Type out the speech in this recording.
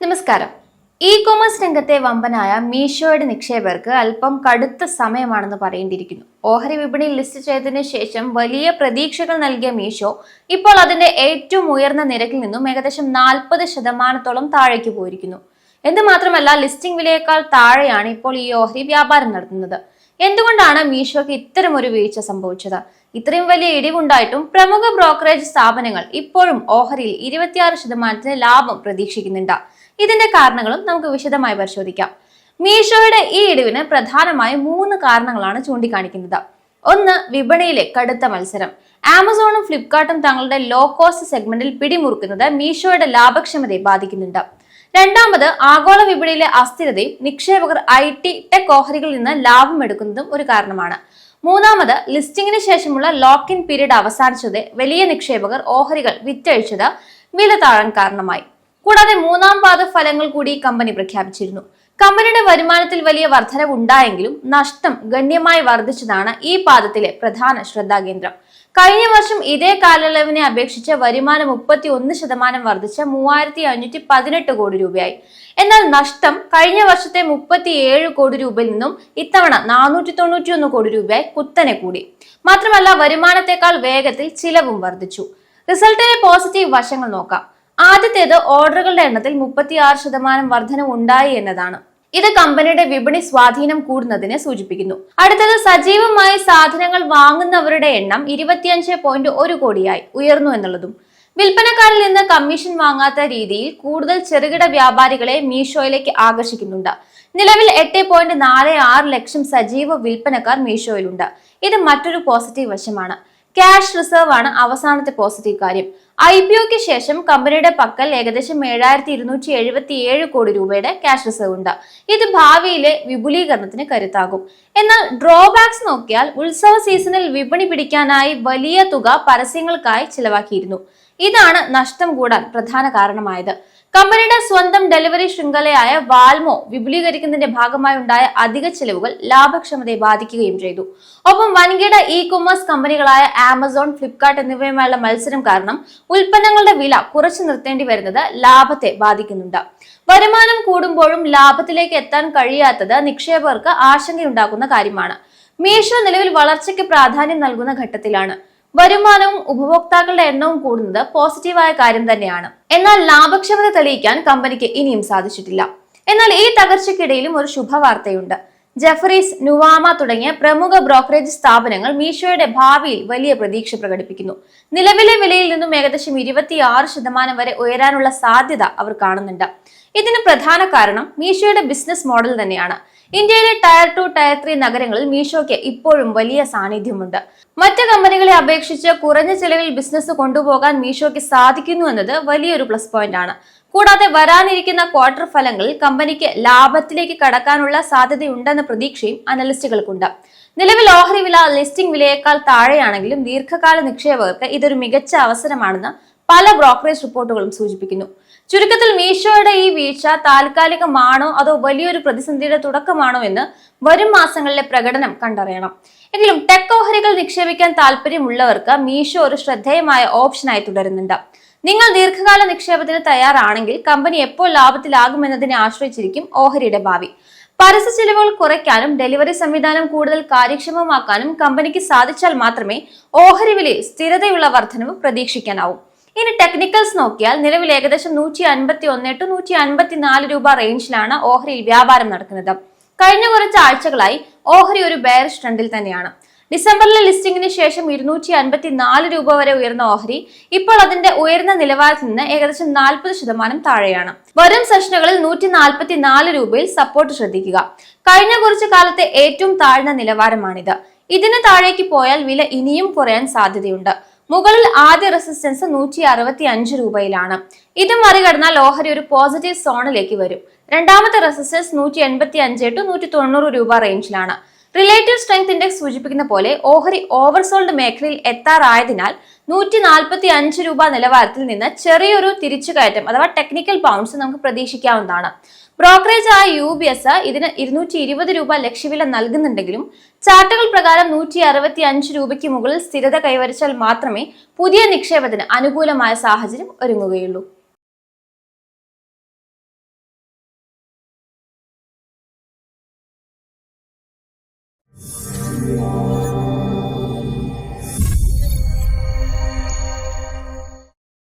നമസ്കാരം. E commerce രംഗത്തെ വമ്പനായ മീഷോയുടെ നിക്ഷേപകർക്ക് അല്പം കടുത്ത സമയമാണെന്ന് പറയേണ്ടിയിരിക്കുന്നു. ഓഹരി വിപണിയിൽ ലിസ്റ്റ് ചെയ്തതിനു ശേഷം വലിയ പ്രതീക്ഷകൾ നൽകിയ മീഷോ ഇപ്പോൾ അതിന്റെ ഏറ്റവും ഉയർന്ന നിരക്കിൽ നിന്നും ഏകദേശം നാൽപ്പത് ശതമാനത്തോളം താഴേക്ക് പോയിരിക്കുന്നു. എന്ന് മാത്രമല്ല ലിസ്റ്റിംഗ് വിലയേക്കാൾ താഴെയാണ് ഇപ്പോൾ ഈ ഓഹരി വ്യാപാരം നടത്തുന്നത്. എന്തുകൊണ്ടാണ് മീഷോയ്ക്ക് ഇത്തരം ഒരു വീഴ്ച സംഭവിച്ചത്? ഇത്രയും വലിയ ഇടിവുണ്ടായിട്ടും പ്രമുഖ ബ്രോക്കറേജ് സ്ഥാപനങ്ങൾ ഇപ്പോഴും ഓഹരിയിൽ ഇരുപത്തിയാറ് ശതമാനത്തിന് ലാഭം പ്രതീക്ഷിക്കുന്നുണ്ട്. ഇതിന്റെ കാരണങ്ങളും നമുക്ക് വിശദമായി പരിശോധിക്കാം. മീഷോയുടെ ഈ ഇടിവിന് പ്രധാനമായും മൂന്ന് കാരണങ്ങളാണ് ചൂണ്ടിക്കാണിക്കുന്നത്. ഒന്ന് വിപണിയിലെ കടുത്ത മത്സരം. ആമസോണും ഫ്ലിപ്കാർട്ടും തങ്ങളുടെ ലോ കോസ്റ്റ് സെഗ്മെന്റിൽ പിടിമുറുക്കുന്നത് മീഷോയുടെ ലാഭക്ഷമതയെ ബാധിക്കുന്നുണ്ട്. രണ്ടാമത് ആഗോള വിപണിയിലെ അസ്ഥിരതയും നിക്ഷേപകർ ഐ ടി ടെക് ഓഹരികളിൽ നിന്ന് ലാഭം എടുക്കുന്നതും ഒരു കാരണമാണ്. മൂന്നാമത് ലിസ്റ്റിംഗിന് ശേഷമുള്ള ലോക്ക് ഇൻ പീരീഡ് അവസാനിച്ചത് വലിയ നിക്ഷേപകർ ഓഹരികൾ വിറ്റഴിച്ചത് വില താഴാൻ കാരണമായി. കൂടാതെ മൂന്നാം പാദ ഫലങ്ങൾ കൂടി കമ്പനി പ്രഖ്യാപിച്ചിരുന്നു. കമ്പനിയുടെ വരുമാനത്തിൽ വലിയ വർധനവ് ഉണ്ടായെങ്കിലും നഷ്ടം ഗണ്യമായി വർദ്ധിച്ചതാണ് ഈ പാദത്തിലെ പ്രധാന ശ്രദ്ധാകേന്ദ്രം. കഴിഞ്ഞ വർഷം ഇതേ കാലയളവിനെ അപേക്ഷിച്ച് വരുമാനം മുപ്പത്തി ഒന്ന് ശതമാനം വർദ്ധിച്ച മൂവായിരത്തി അഞ്ഞൂറ്റി പതിനെട്ട് കോടി രൂപയായി. എന്നാൽ നഷ്ടം കഴിഞ്ഞ വർഷത്തെ മുപ്പത്തി ഏഴ് കോടി രൂപയിൽ നിന്നും ഇത്തവണ നാനൂറ്റി തൊണ്ണൂറ്റി ഒന്ന് കോടി രൂപയായി കുത്തനെ കൂടി. മാത്രമല്ല വരുമാനത്തെക്കാൾ വേഗത്തിൽ ചിലവും വർദ്ധിച്ചു. റിസൾട്ടിലെ പോസിറ്റീവ് വശങ്ങൾ നോക്കാം. ആദ്യത്തേത് ഓർഡറുകളുടെ എണ്ണത്തിൽ മുപ്പത്തിയാറ് ശതമാനം വർധന ഉണ്ടായി എന്നതാണ്. ഇത് കമ്പനിയുടെ വിപണി സ്വാധീനം കൂടുന്നതിനെ സൂചിപ്പിക്കുന്നു. അടുത്തത് സജീവമായി സാധനങ്ങൾ വാങ്ങുന്നവരുടെ എണ്ണം ഇരുപത്തിയഞ്ച് പോയിന്റ് ഒരു കോടിയായി ഉയർന്നു എന്നുള്ളതും. വിൽപ്പനക്കാരിൽ നിന്ന് കമ്മീഷൻ വാങ്ങാത്ത രീതിയിൽ കൂടുതൽ ചെറുകിട വ്യാപാരികളെ മീഷോയിലേക്ക് ആകർഷിക്കുന്നുണ്ട്. നിലവിൽ എട്ട് പോയിന്റ് നാല് ആറ് ലക്ഷം സജീവ വിൽപ്പനക്കാർ മീഷോയിലുണ്ട്. ഇത് മറ്റൊരു പോസിറ്റീവ് വശമാണ്. ക്യാഷ് റിസർവ് ആണ് അവസാനത്തെ പോസിറ്റീവ് കാര്യം. ഐ പി ഒക്ക് ശേഷം കമ്പനിയുടെ പക്കൽ ഏകദേശം ഏഴായിരത്തി ഇരുന്നൂറ്റി എഴുപത്തി ഏഴ് കോടി രൂപയുടെ ക്യാഷ് റിസർവ് ഉണ്ട്. ഇത് ഭാവിയിലെ വിപുലീകരണത്തിന് കരുത്താകും. എന്നാൽ ഡ്രോബാക്സ് നോക്കിയാൽ ഉത്സവ സീസണിൽ വിപണി പിടിക്കാനായി വലിയ തുക പരസ്യങ്ങൾക്കായി ചിലവാക്കിയിരുന്നു. ഇതാണ് നഷ്ടം കൂടാൻ പ്രധാന കാരണമായത്. കമ്പനിയുടെ സ്വന്തം ഡെലിവറി ശൃംഖലയായ വാൽമോ വിപുലീകരിക്കുന്നതിന്റെ ഭാഗമായി ഉണ്ടായ അധിക ചെലവുകൾ ലാഭക്ഷമതയെ ബാധിക്കുകയും ചെയ്തു. ഒപ്പം വൻകിട ഇ കൊമേഴ്സ് കമ്പനികളായ ആമസോൺ ഫ്ലിപ്കാർട്ട് എന്നിവയുമായുള്ള മത്സരം കാരണം ഉൽപ്പന്നങ്ങളുടെ വില കുറച്ചു നിർത്തേണ്ടി വരുന്നത് ലാഭത്തെ ബാധിക്കുന്നുണ്ട്. വരുമാനം കൂടുമ്പോഴും ലാഭത്തിലേക്ക് എത്താൻ കഴിയാത്തത് നിക്ഷേപകർക്ക് ആശങ്കയുണ്ടാക്കുന്ന കാര്യമാണ്. മീഷോ നിലവിൽ വളർച്ചയ്ക്ക് പ്രാധാന്യം നൽകുന്ന ഘട്ടത്തിലാണ്. വരുമാനവും ഉപഭോക്താക്കളുടെ എണ്ണവും കൂടുന്നത് പോസിറ്റീവായ കാര്യം തന്നെയാണ്. എന്നാൽ ലാഭക്ഷമത തെളിയിക്കാൻ കമ്പനിക്ക് ഇനിയും സാധിച്ചിട്ടില്ല. എന്നാൽ ഈ തകർച്ചയ്ക്കിടയിലും ഒരു ശുഭവാർത്തയുണ്ട്. ജെഫറീസ് നുവാമ തുടങ്ങിയ പ്രമുഖ ബ്രോക്കറേജ് സ്ഥാപനങ്ങൾ മീഷോയുടെ ഭാവിയിൽ വലിയ പ്രതീക്ഷ പ്രകടിപ്പിക്കുന്നു. നിലവിലെ വിലയിൽ നിന്നും ഏകദേശം ഇരുപത്തിയാറ് ശതമാനം വരെ ഉയരാനുള്ള സാധ്യത അവർ കാണുന്നുണ്ട്. ഇതിന് പ്രധാന കാരണം മീഷോയുടെ ബിസിനസ് മോഡൽ തന്നെയാണ്. ഇന്ത്യയിലെ ടയർ ടു ടയർ ത്രീ നഗരങ്ങളിൽ മീഷോയ്ക്ക് ഇപ്പോഴും വലിയ സാന്നിധ്യമുണ്ട്. മറ്റ് കമ്പനികളെ അപേക്ഷിച്ച് കുറഞ്ഞ ചെലവിൽ ബിസിനസ് കൊണ്ടുപോകാൻ മീഷോയ്ക്ക് സാധിക്കുന്നു എന്നത് വലിയൊരു പ്ലസ് പോയിന്റ് ആണ് കൂടാതെ വരാനിരിക്കുന്ന ക്വാർട്ടർ ഫലങ്ങളിൽ കമ്പനിക്ക് ലാഭത്തിലേക്ക് കടക്കാനുള്ള സാധ്യതയുണ്ടെന്ന പ്രതീക്ഷയും അനലിസ്റ്റുകൾക്കുണ്ട്. നിലവിൽ ഓഹരി വില ലിസ്റ്റിംഗ് വിലയേക്കാൾ താഴെയാണെങ്കിലും ദീർഘകാല നിക്ഷേപകർക്ക് ഇതൊരു മികച്ച അവസരമാണെന്ന് പല ബ്രോക്കറേജ് റിപ്പോർട്ടുകളും സൂചിപ്പിക്കുന്നു. ചുരുക്കത്തിൽ മീഷോയുടെ ഈ വീഴ്ച താൽക്കാലികമാണോ അതോ വലിയൊരു പ്രതിസന്ധിയുടെ തുടക്കമാണോ എന്ന് വരും മാസങ്ങളിലെ പ്രകടനം കണ്ടറിയണം. എങ്കിലും ടെക് ഓഹരികൾ നിക്ഷേപിക്കാൻ താല്പര്യമുള്ളവർക്ക് മീഷോ ഒരു ശ്രദ്ധേയമായ ഓപ്ഷനായി തുടരുന്നുണ്ട്. നിങ്ങൾ ദീർഘകാല നിക്ഷേപത്തിന് തയ്യാറാണെങ്കിൽ കമ്പനി എപ്പോൾ ലാഭത്തിലാകുമെന്നതിനെ ആശ്രയിച്ചിരിക്കും ഓഹരിയുടെ ഭാവി. പരസ്യ ചെലവുകൾ കുറയ്ക്കാനും ഡെലിവറി സംവിധാനം കൂടുതൽ കാര്യക്ഷമമാക്കാനും കമ്പനിക്ക് സാധിച്ചാൽ മാത്രമേ ഓഹരി വിലയിൽ സ്ഥിരതയുള്ള വർധനവ് പ്രതീക്ഷിക്കാനാവൂ. ഇനി ടെക്നിക്കൽസ് നോക്കിയാൽ നിലവിൽ ഏകദേശം നൂറ്റി അൻപത്തി ഒന്ന് ടു നൂറ്റി അൻപത്തി നാല് രൂപ റേഞ്ചിലാണ് ഓഹരിയിൽ വ്യാപാരം നടക്കുന്നത്. കഴിഞ്ഞ കുറച്ച് ആഴ്ചകളായി ഓഹരി ഒരു ബെയറിഷ് ട്രെൻഡിൽ തന്നെയാണ്. ഡിസംബറിലെ ലിസ്റ്റിംഗിന് ശേഷം ഇരുന്നൂറ്റി അൻപത്തി നാല് രൂപ വരെ ഉയർന്ന ഓഹരി ഇപ്പോൾ അതിന്റെ ഉയർന്ന നിലവാരത്തിൽ നിന്ന് ഏകദേശം നാൽപ്പത് ശതമാനം താഴെയാണ്. വരും സെഷനുകളിൽ നൂറ്റി നാൽപ്പത്തി നാല് രൂപയിൽ സപ്പോർട്ട് ശ്രദ്ധിക്കുക. കഴിഞ്ഞ കുറച്ചു കാലത്തെ ഏറ്റവും താഴ്ന്ന നിലവാരമാണിത്. ഇതിന് താഴേക്ക് പോയാൽ വില ഇനിയും കുറയാൻ സാധ്യതയുണ്ട്. മുകളിൽ ആദ്യ റെസിസ്റ്റൻസ് നൂറ്റി അറുപത്തി അഞ്ച് രൂപയിലാണ്. ഇത് മറികടന്നാൽ ഓഹരി ഒരു പോസിറ്റീവ് സോണിലേക്ക് വരും. രണ്ടാമത്തെ റെസിസ്റ്റൻസ് നൂറ്റി എൺപത്തി അഞ്ച് ടു നൂറ്റി തൊണ്ണൂറ് രൂപ റേഞ്ചിലാണ്. റിലേറ്റീവ് സ്ട്രെങ്ത് ഇൻഡെക്സ് സൂചിപ്പിക്കുന്ന പോലെ ഓഹരി ഓവർസോൾഡ് മേഖലയിൽ എത്താറായതിനാൽ നൂറ്റി നാൽപ്പത്തി അഞ്ച് രൂപ നിലവാരത്തിൽ നിന്ന് ചെറിയൊരു തിരിച്ചുകയറ്റം അഥവാ ടെക്നിക്കൽ ബൗൺസ് നമുക്ക് പ്രതീക്ഷിക്കാവുന്നതാണ്. ബ്രോക്കറേജ് ആയ യു ബി എസ് ഇതിന് ഇരുന്നൂറ്റി ഇരുപത് രൂപ ലക്ഷ്യവില നൽകുന്നുണ്ടെങ്കിലും ചാർട്ടുകൾ പ്രകാരം നൂറ്റി അറുപത്തി അഞ്ച് രൂപയ്ക്ക് മുകളിൽ സ്ഥിരത കൈവരിച്ചാൽ മാത്രമേ പുതിയ നിക്ഷേപത്തിന് അനുകൂലമായ സാഹചര്യം ഒരുങ്ങുകയുള്ളൂ Yeah.